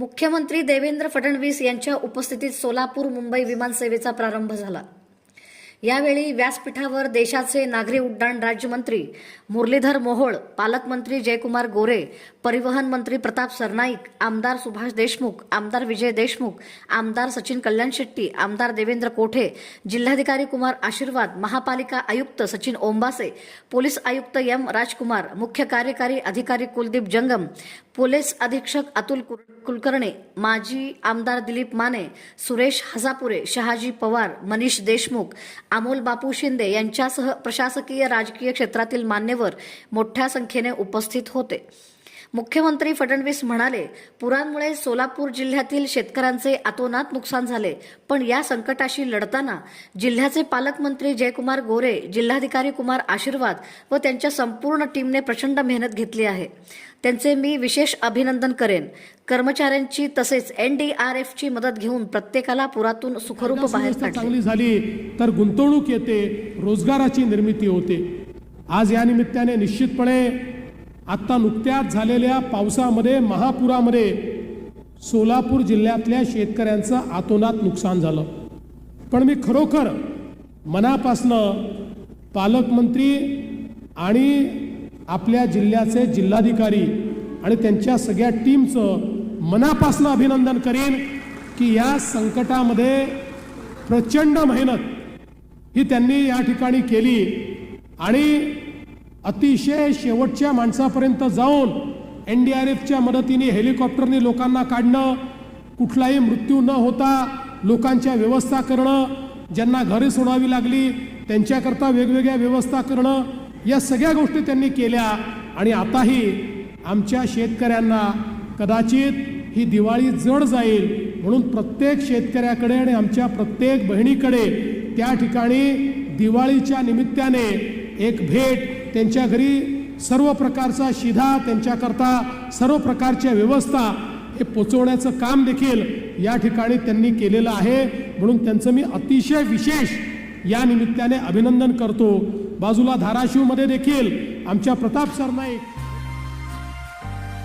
मुख्यमंत्री देवेंद्र फडणवीस यांच्या उपस्थितीत सोलापूर मुंबई विमानसेवेचा प्रारंभ झाला. यावेळी व्यासपीठावर देशाचे नागरी उड्डाण राज्यमंत्री मुरलीधर मोहोळ पालकमंत्री जयकुमार गोरे परिवहन मंत्री प्रताप सरनाईक आमदार सुभाष देशमुख आमदार विजय देशमुख आमदार सचिन कल्याण शेट्टी आमदार देवेंद्र कोठे जिल्हाधिकारी कुमार आशीर्वाद महापालिका आयुक्त सचिन ओंबासे पोलीस आयुक्त एम राजकुमार मुख्य कार्यकारी अधिकारी कुलदीप जंगम पोलीस अधीक्षक अतुल कुल- कुलकर्णी माजी आमदार दिलीप माने सुरेश हजापुरे शहाजी पवार मनीष देशमुख अमोल बापू शिंदे यांच्यासह प्रशासकीय राजकीय क्षेत्रातील मान्यवर मोठ्या संख्येने उपस्थित होते. मुख्यमंत्री फडणवीस म्हणाले पुरांमुळे सोलापूर जिल्ह्यातील शेतकऱ्यांचे अतोनात नुकसान झाले. पण या संकटाशी लढताना जिल्ह्याचे पालकमंत्री जयकुमार गोरे जिल्हाधिकारी कुमार आशीर्वाद व त्यांच्या संपूर्ण टीमने प्रचंड मेहनत घेतली आहे. त्यांचे मी विशेष अभिनंदन करेन. कर्मचाऱ्यांची तसेच एनडीआरएफची मदत घेऊन प्रत्येकाला पुरातून सुखरूप बाहेर चांगली झाली तर गुंतवणूक येते रोजगाराची निर्मिती होते. आज या निमित्ताने निश्चितपणे आत्ता नुकत्याच झालेल्या पावसामध्ये महापुरामध्ये सोलापूर जिल्ह्यातल्या शेतकऱ्यांचं आतोनात नुकसान झालं. पण मी खरोखर मनापासनं पालकमंत्री आणि आपल्या जिल्ह्याचे जिल्हाधिकारी आणि त्यांच्या सगळ्या टीमचं मनापासनं अभिनंदन करीन की या संकटामध्ये प्रचंड मेहनत ही त्यांनी या ठिकाणी केली आणि अतिशय शेवटच्या माणसापर्यंत जाऊन एन डी आर एफच्या मदतीने हेलिकॉप्टरने लोकांना काढणं कुठलाही मृत्यू न होता लोकांच्या व्यवस्था करणं ज्यांना घरे सोडावी लागली त्यांच्याकरता वेगवेगळ्या व्यवस्था करणं या सगळ्या गोष्टी त्यांनी केल्या. आणि आताही आमच्या शेतकऱ्यांना कदाचित ही दिवाळी जड जाईल म्हणून प्रत्येक शेतकऱ्याकडे आणि आमच्या प्रत्येक बहिणीकडे त्या ठिकाणी दिवाळीच्या निमित्ताने एक भेट त्यांच्या घरी सर्व प्रकारचा शिधा त्यांच्याकरता सर्व प्रकारच्या व्यवस्था हे पोचवण्याचं काम देखील या ठिकाणी त्यांनी केलेलं आहे. म्हणून त्यांचं मी अतिशय विशेष या निमित्ताने अभिनंदन करतो. बाजूला धाराशिवमध्ये देखील आमच्या प्रताप सरनाईक